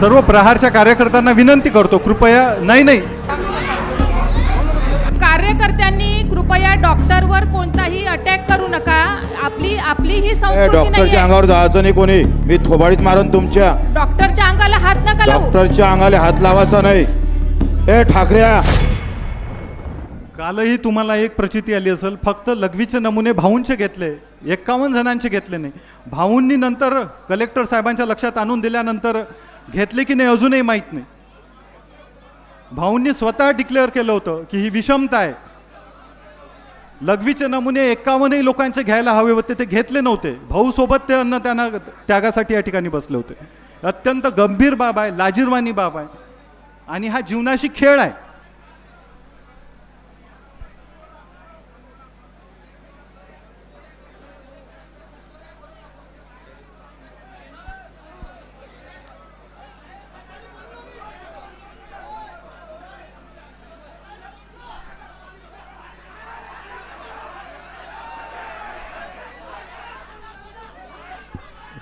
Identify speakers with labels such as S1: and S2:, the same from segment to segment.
S1: सर्व प्रहारच्या कार्यकर्त्यांना विनंती करतो कृपया नाही नाही.
S2: कार्यकर्त्यांनी कृपया डॉक्टरवर कोणताही अटॅक करू नका. आपली आपली ही संस्कृती
S3: डॉक्टरच्या
S2: नाही
S3: अंगावर जायचं नाही कोणी. मी थोबाडीत मारून तुमच्या.
S2: डॉक्टरच्या अंगाला हात नका लावू.
S3: डॉक्टरच्या अंगाला हात लावायचा नाही. ए ठाकऱ्या.
S1: कालही तुम्हाला एक प्रचिती आली असेल फक्त लघवीचे नमुने भाऊंचे घेतले. एक्कावन्न जणांचे घेतले नाही. भाऊंनी नंतर कलेक्टर साहेबांच्या लक्षात आणून दिल्यानंतर घेतले की नाही अजूनही माहीत नाही. भाऊंनी स्वतः डिक्लेअर केलं होतं की ही विषमता आहे. लघवीचे नमुने एक्कावन्नही लोकांचे घ्यायला हवे होते ते घेतले नव्हते. भाऊ सोबत ते अन्न त्यांना त्यागासाठी या ठिकाणी बसले होते. अत्यंत गंभीर बाब आहे लाजीरवाणी बाब आहे. आणि हा जीवनाशी खेळ आहे.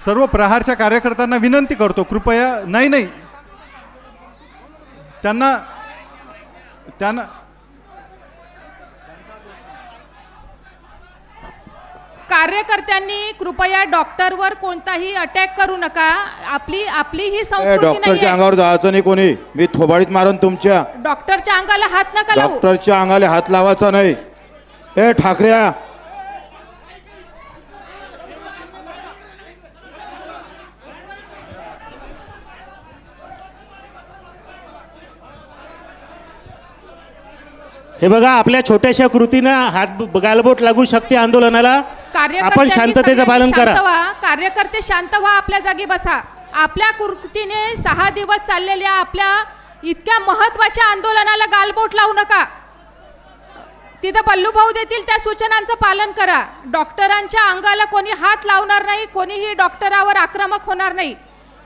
S1: सर्व प्रहारच्या कार्यकर्त्यांना विनंती करतो कृपया नाही नाही. त्यांना त्यांना
S2: कार्यकर्त्यांनी कृपया डॉक्टरवर कोणताही अटॅक करू नका. आपली आपली ही संस्कृती नाही
S3: डॉक्टरच्या अंगावर जायचं नाही कोणी. मी थोबाडीत मारून तुमच्या.
S2: डॉक्टरच्या अंगाला हात नका लावू.
S3: डॉक्टरच्या अंगाला हात लावायचा नाही. ए ठाकऱ्या
S4: हे बघा आपल्या छोट्याशा कृतीनं हात गालबोट लागू शकते आंदोलनाला. आपण शांततेचं पालन करा.
S2: कार्यकर्ते शांत व्हा आपल्या जागी बसा. आपल्या कृतीने सहा दिवस चाललेल्या आपल्या इतक्या महत्त्वाच्या आंदोलनाला गालबोट लावू नका. तिथं बल्लू भाऊ देतील त्या सूचनांचं पालन करा. डॉक्टरांच्या अंगाला कोणी हात लावणार नाही कोणीही डॉक्टरावर आक्रमक होणार नाही.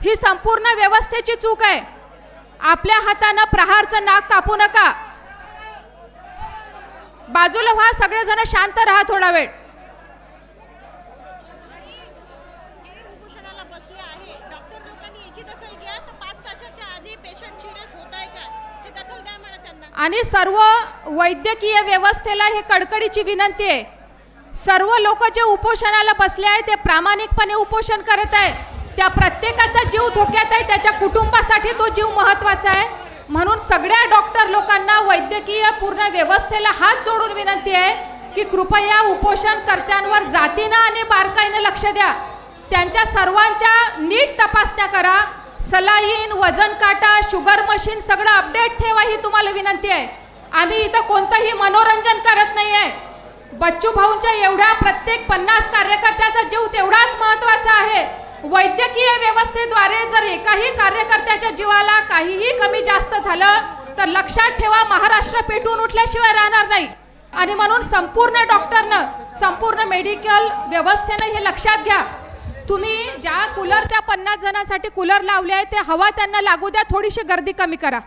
S2: ही संपूर्ण व्यवस्थेची चूक आहे. आपल्या हातानं प्रहारचं नाक कापू नका. बाजूला व्हा सगळेजण शांत राहा थोडा वेळ. आणि सर्व वैद्यकीय व्यवस्थेला हे कडकडीची विनंती आहे. सर्व लोक जे उपोषणाला बसले आहे ते प्रामाणिकपणे उपोषण करत आहे. त्या प्रत्येकाचा जीव धोक्यात आहे त्याच्या कुटुंबासाठी तो जीव महत्त्वाचा आहे. म्हणून सगळ्या डॉक्टर लोकांना वैद्यकीय पूर्ण व्यवस्थेला हात जोडून विनंती आहे की कृपया उपोषणकर्त्यांवर जातीनं आणि बारकाईनं लक्ष द्या. त्यांच्या सर्वांच्या नीट तपासण्या करा. सलाईन वजन काटा शुगर मशीन सगळं अपडेट ठेवा ही तुम्हाला विनंती आहे. आम्ही इथं कोणतंही मनोरंजन करत नाही आहे बच्चू भाऊंच्या एवढ्या प्रत्येक पन्नास कार्यकर्त्याचा जीव तेवढाच महत्त्वाचा आहे. वैद्यकीय व्यवस्थेद्वारे जर एकाही कार्यकर्त्याच्या जीवाला काहीही कमी जास्त झालं तर लक्षात ठेवा महाराष्ट्र पेटून उठल्याशिवाय राहणार नाही. आणि म्हणून संपूर्ण डॉक्टरनं संपूर्ण मेडिकल व्यवस्थेनं हे लक्षात घ्या. तुम्ही ज्या कूलर त्या पन्नास जणांसाठी कूलर लावले आहे ते हवा त्यांना लागू द्या थोडीशी गर्दी कमी करा.